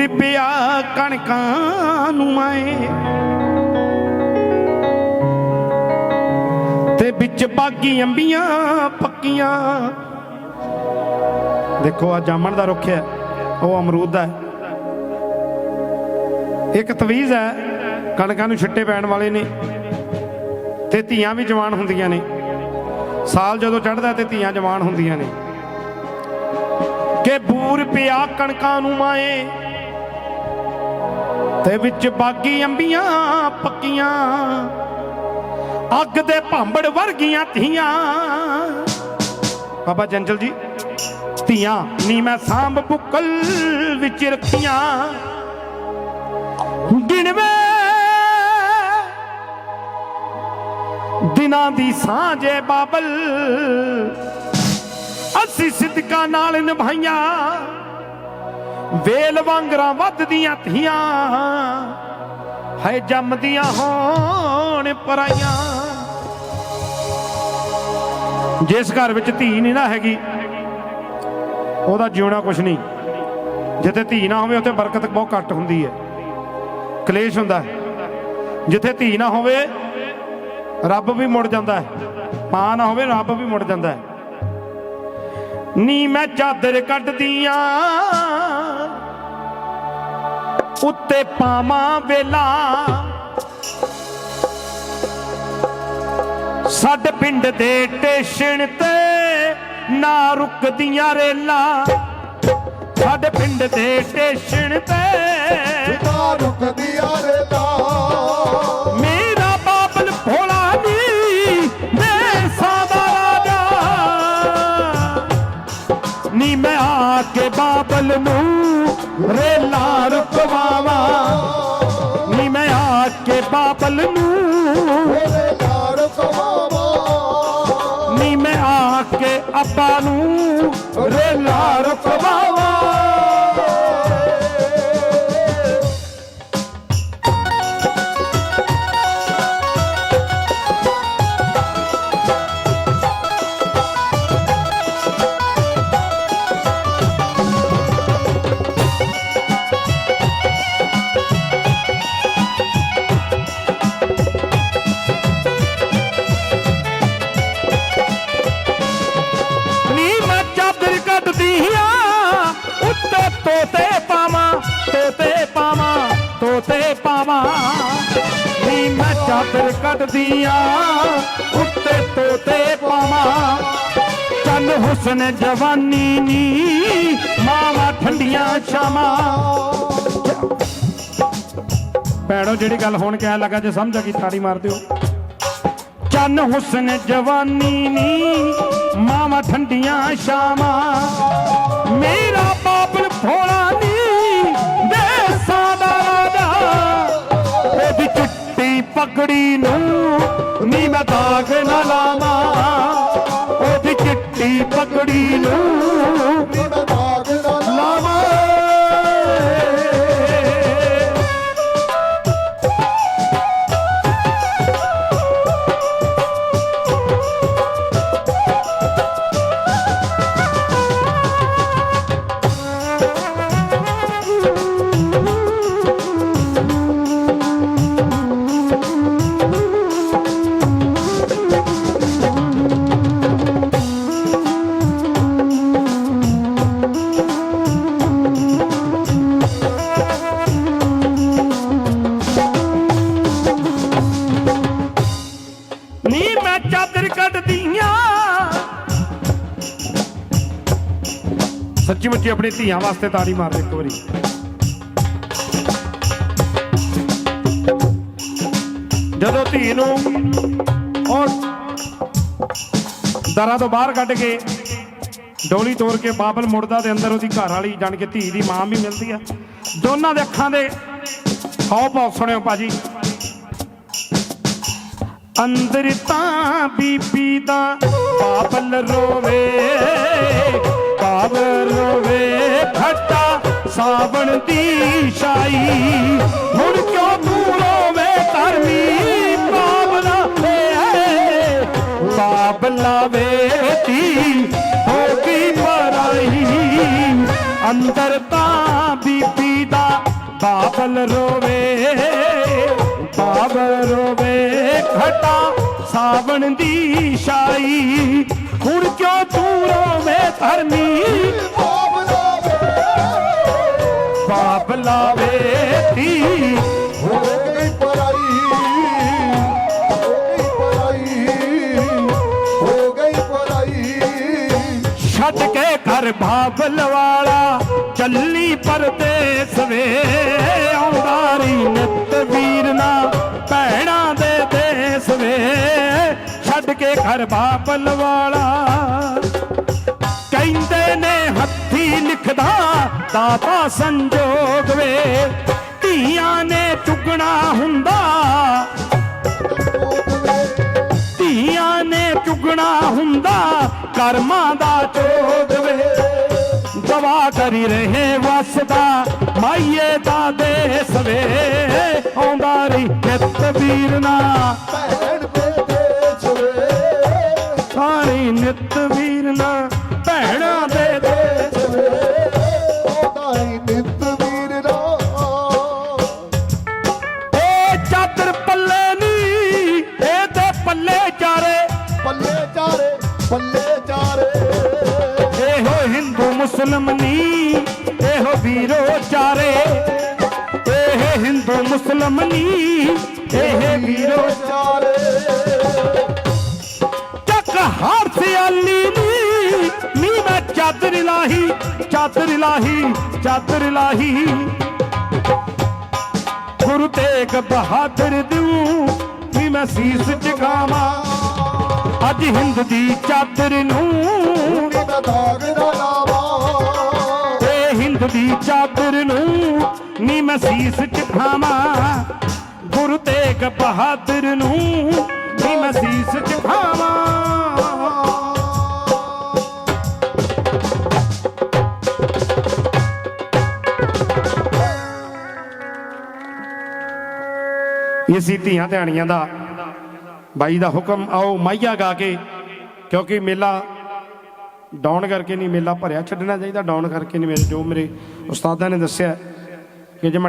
ਬੂਰ ਪਿਆ ਕਣਕਾਂ ਨੂੰ ਮਾਏ ਤੇ ਵਿੱਚ ਬਾਗੀ ਅੰਬੀਆਂ ਪੱਕੀਆਂ। ਦੇਖੋ, ਆ ਜਾਮਣ ਦਾ ਰੁੱਖ ਹੈ, ਉਹ ਅਮਰੂਦ ਦਾ ਇੱਕ ਤਵੀਜ਼ ਹੈ, ਕਣਕਾਂ ਨੂੰ ਛਿੱਟੇ ਪੈਣ ਵਾਲੇ ਨੇ ਤੇ ਧੀਆਂ ਵੀ ਜਵਾਨ ਹੁੰਦੀਆਂ ਨੇ। ਸਾਲ ਜਦੋਂ ਚੜਦਾ ਤੇ ਧੀਆਂ ਜਵਾਨ ਹੁੰਦੀਆਂ ਨੇ। ਕਿ ਬੂਰ ਪਿਆ ਕਣਕਾਂ ਨੂੰ ਮਾਏ ਤੇ ਵਿੱਚ ਬਾਗੀ ਅੰਬੀਆਂ ਪੱਕੀਆਂ, ਅੱਗ ਦੇ ਭਾਂਬੜ ਵਰਗੀਆਂ ਧੀਆਂ। ਬਾਬਾ ਜੰਜਲ ਜੀ, ਧੀਆਂ ਨੀ ਮੈਂ ਸਾਂਭ ਬੁੱਕਲ ਵਿੱਚ ਰੱਖੀਆਂ। ਗਿਣਵੇਂ ਦਿਨਾਂ ਦੀ ਸਾਂਝੇ ਬਾਬਲ ਅਸੀਂ ਸਿੱਧਕਾਂ ਨਾਲ ਨਿਭਾਈਆਂ। ਵੇਲ ਵਾਂਗਰਾਂ ਵੱਧਦੀਆਂ ਧੀਆਂ ਹੈ ਜੰਮਦੀਆਂ ਹੋਣ ਪਰਾਈਆਂ। ਜਿਸ ਘਰ ਵਿੱਚ ਧੀ ਨਹੀਂ ਨਾ ਹੈਗੀ, ਉਹਦਾ ਜਿਉਣਾ ਕੁਛ ਨਹੀਂ। ਜਿੱਥੇ ਧੀ ਨਾ ਹੋਵੇ, ਉੱਥੇ ਬਰਕਤ ਬਹੁਤ ਘੱਟ ਹੁੰਦੀ ਹੈ। ਕਲੇਸ਼ ਹੁੰਦਾ ਹੈ। ਜਿੱਥੇ ਧੀ ਨਾ ਹੋਵੇ, ਰੱਬ ਵੀ ਮੁੜ ਜਾਂਦਾ ਹੈ। ਮਾਂ ਨਾ ਹੋਵੇ, ਰੱਬ ਵੀ ਮੁੜ ਜਾਂਦਾ ਹੈ। ਨੀ ਮੈਂ ਚਾਦਰ ਕੱਢਦੀਆਂ ਉੱਤੇ ਪਾਵਾਂ ਵੇਲਾ। ਸਾਡੇ ਪਿੰਡ ਦੇ ਟੇਸ਼ਨ ਤੇ ਨਾ ਰੁਕਦੀਆਂ ਰੇਲਾਂ। ਸਾਡੇ ਪਿੰਡ ਦੇ ਟੇਸ਼ਨ ਤੇ ਨਾ ਰੁਕਦੀਆਂ ਰੇਲਾ। ਮੇਰਾ ਬਾਬਲ ਭੋਲਾ ਨੀ ਰਾਜਾ। ਮੈਂ ਆ ਕੇ ਬਾਬਲ ਨੂੰ ਨੂੰ ਰੇਲਾ ਰੁਕਵਾਵਾ ਨੀ ਮੈਂ ਆ ਕੇ ਅੱਬਾ ਨੂੰ ਰੇਲਾ ਰੁਕਵਾਵਾਂ ਤੋਤੇ ਨੀ ਮੈਂ ਚਾਦਰ ਕੱਢਦੀ ਆ ਉੱਤੇ ਤੋਤੇ ਪਾਵਾਂ। ਚੰਨ ਹੁਸਨ ਜਵਾਨੀ ਨੀ, ਮਾਵਾ ਠੰਡੀਆਂ ਛਾਵਾਂ। ਭੈਣੋ, ਜਿਹੜੀ ਗੱਲ ਹੁਣ ਕਹਿਣ ਲੱਗਾ, ਜੇ ਸਮਝ ਆ ਗਈ, ਤਾੜੀ ਮਾਰ ਦਿਓ। ਚੰਨ ਹੁਸਨ ਜਵਾਨੀ ਨੀ, ਮਾਵਾ ਠੰਡੀਆਂ ਸ਼ਾਮਾਂ ਮੇਰਾ ਬਾਬਲ ਭੋਲਾ ਨੀ ਪਗੜੀ ਨੂੰ ਨੀ ਮੈਂ ਦਾਗ ਨਾ ਲਾ ਸੱਚੀ ਮੁੱਚੀ ਆਪਣੀ ਧੀਆਂ ਵਾਸਤੇ ਤਾੜੀ ਮਾਰ ਦੇ ਇੱਕ ਵਾਰੀ। ਜਦੋਂ ਧੀ ਨੂੰ ਉਹ ਦਰਾਂ ਤੋਂ ਬਾਹਰ ਕੱਢ ਕੇ ਡੋਲੀ ਤੋੜ ਕੇ ਬਾਬਲ ਮੁੜਦਾ ਦੇ ਅੰਦਰ ਉਹਦੀ ਘਰ ਵਾਲੀ ਜਾਣ ਕੇ ਧੀ ਦੀ ਮਾਂ ਵੀ ਮਿਲਦੀ ਆ। ਦੋਨਾਂ ਦੇ ਅੱਖਾਂ ਦੇ ਹਾਉ ਭਾਉ ਸੁਣਿਓ ਭਾਜੀ। ਅੰਦਰ ਤਾਂ ਬੀਬੀ ਦਾ ਬਾਬਲ ਰੋਵੇ ਸਾਵਣ ਦੀ ਛਾਈ। ਹੁਣ ਕਿਉਂ ਤੂੰ ਰੋਵੇ ਧਰਮੀ ਬਾਬਲਾ ਵੇ ਬਾਬਲਾ ਵੇਤੀ ਹੋ ਗਈ ਪਰਾਈ। ਅੰਦਰ ਤਾਂ ਬੀਬੀ ਦਾ ਬਾਬਲ ਰੋਵੇ ਬਾਬਲ ਰੋਵੇ ਘਟਾ ਸਾਵਣ ਦੀ ਛਾਈ। ਹੁਣ ਕਿਉਂ ਤੂੰ ਰੋਵੇਂ ਧਰਨੀ ਲਾਵੇ ਤੀ ਹੋ ਗਈ ਪਰਾਈ ਹੋ ਗਈ ਪਰਾਈ ਹੋ ਗਈ ਪਰਾਈ ਛੱਡ ਕੇ ਘਰ ਬਾਬਲ ਵਾਲਾ ਚੱਲੀ ਪਰਦੇਸ ਵੇ। ਆਉਂਦਾਰੀ ਨਿਤ ਵੀਰ ਨਾ ਭੈਣਾਂ ਦੇ ਦੇਸ ਵੇ। ਛੱਡ ਕੇ ਘਰ ਬਾਬਲ ਵਾਲਾ ਕਹਿੰਦੇ ਨੇ ਹੱਥੀ ਲਿਖਦਾ ਦਾਤਾ ਸੰਜੋਗ ਵੇ। ਧੀਆਂ ਨੇ ਚੁਗਣਾ ਹੁੰਦਾ। ਧੀਆਂ ਨੇ ਚੁਗਣਾ ਹੁੰਦਾ ਕਰਮਾਂ ਦਾ ਚੋਗ ਵੇ। ਦਵਾ ਕਰੀ ਰਹੇ ਵਸਦਾ ਮਾਈਏ ਦਾ ਦੇਸ ਵੇ। ਆਉਂਦਾ ਰਹੀ ਨਿਤ ਵੀਰ ਨਾ ਚਾਰੇ ਚਾਰੇ। ਇਹੋ ਹਿੰਦੂ ਮੁਸਲਮ ਨੀ, ਇਹੋ ਵੀਰੋ ਚਾਰੇ। ਇਹ ਹਿੰਦੂ ਮੁਸਲਮ ਨੀ, ਇਹ ਵੀਰੋ ਚਾਰੇ। ਚੱਕ ਹਰ ਸਿਆਲੀ ਨੀ ਨੀ ਮੈਂ ਚਾਦਰ ਲਾਹੀ ਚਾਦਰ ਲਾਹੀ ਚਾਦਰ ਲਾਹੀ। ਗੁਰੂ ਤੇਗ ਬਹਾਦਰ ਦਿਉ, ਨੀ ਮੈਂ ਸੀਸ ਝੁਕਾਵਾਂ ਅੱਜ ਹਿੰਦ ਦੀ ਚਾਦਰ ਨੂੰ ਨੀ ਦਾ ਦਾਗ ਨਾ ਲਾਵਾਂ। ਏ ਹਿੰਦ ਦੀ ਚਾਦਰ ਨੂੰ ਨੀ ਮੈਂ ਸੀਸ ਝੁਕਾਵਾਂ ਗੁਰੂ ਤੇਗ ਬਹਾਦਰ ਨੂੰ ਨੀ ਮੈਂ ਸੀਸ ਝੁਕਾਵਾਂ ਇਸੀ ਧੀਆਂ ਧਿਆਣੀਆਂ ਦਾ ਬਾਈ ਦਾ ਹੁਕਮ ਆਓ ਮਾਈਆ ਗਾ ਕੇ, ਕਿਉਂਕਿ ਮੇਲਾ ਡਾਊਨ ਕਰਕੇ ਨਹੀਂ ਮੇਲਾ ਭਰਿਆ, ਛੱਡਣਾ ਚਾਹੀਦਾ ਡਾਊਨ ਕਰਕੇ ਨਹੀਂ ਮੇਰੇ ਜੋ ਮੇਰੇ ਉਸਤਾਦਾਂ ਨੇ ਦੱਸਿਆ ਕਿ ਜੇ ਮੈਂ